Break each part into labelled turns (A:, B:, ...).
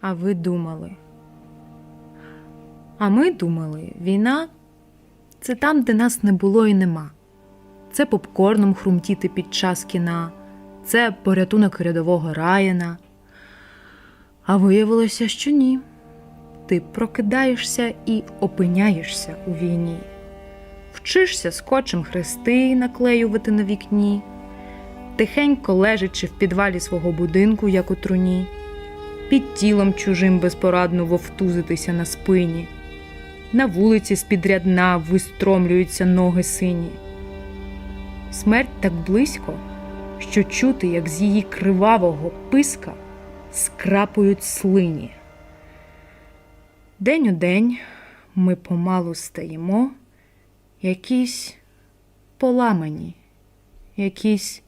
A: А ви думали. А ми думали, війна це там, де нас не було і нема. Це попкорном хрумтіти під час кіна, це порятунок рядового Раяна. А виявилося, що ні. Ти прокидаєшся і опиняєшся у війні. Вчишся скотчем хрести наклеювати на вікні, тихенько лежачи в підвалі свого будинку, як у труні, під тілом чужим безпорадно вовтузитися на спині. На вулиці з-під рядна вистромлюються ноги сині. Смерть так близько, що чути, як з її кривавого писка скрапують слині. День у день ми помалу стаємо, якісь поламані, якісь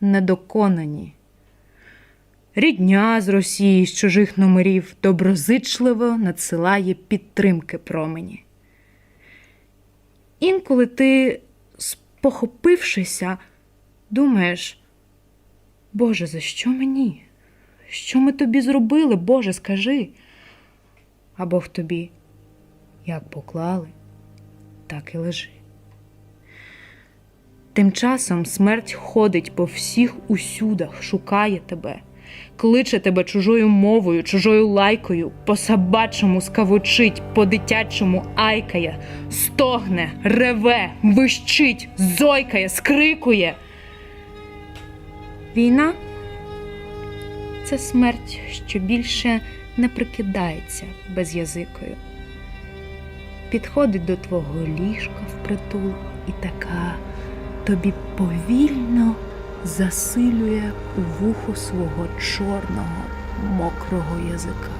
A: недоконані. Рідня з Росії з чужих номерів доброзичливо надсилає підтримки промені. Інколи ти, спохопившися, думаєш, Боже, за що мені? Що ми тобі зробили, Боже, скажи? А Бог тобі як поклали, так і лежи. Тим часом смерть ходить по всіх усюдах, шукає тебе, кличе тебе чужою мовою, чужою лайкою, по собачому скавучить, по дитячому айкає, стогне, реве, вищить, зойкає, скрикує. Війна це смерть, що більше не прикидається безязикою. Підходить до твого ліжка впритул і така тобі повільно засилює у вухо свого чорного, мокрого язика.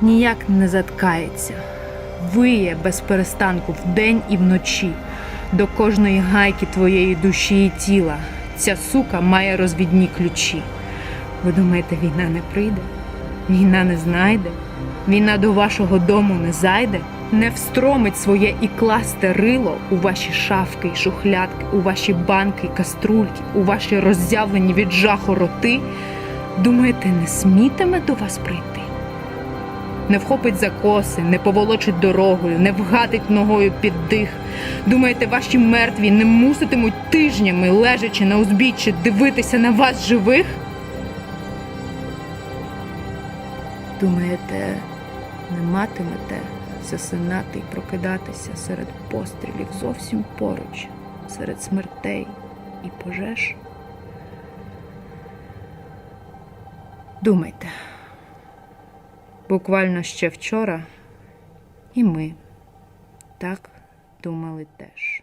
A: Ніяк не заткається, виє без перестанку вдень і вночі до кожної гайки твоєї душі і тіла. Ця сука має розвідні ключі. Ви думаєте, війна не прийде? Війна не знайде? Війна до вашого дому не зайде? Не встромить своє ікласте рило у ваші шафки шухлядки, у ваші банки каструльки, у ваші роззявлені від жаху роти? Думаєте, не смітиме до вас прийти? Не вхопить за коси, не поволочить дорогою, не вгатить ногою під дих. Думаєте, ваші мертві не муситимуть тижнями, лежачи на узбіччі, дивитися на вас живих? Думаєте, не матимете засинати й прокидатися серед пострілів зовсім поруч, серед смертей і пожеж? Думайте. Буквально ще вчора і ми так думали теж.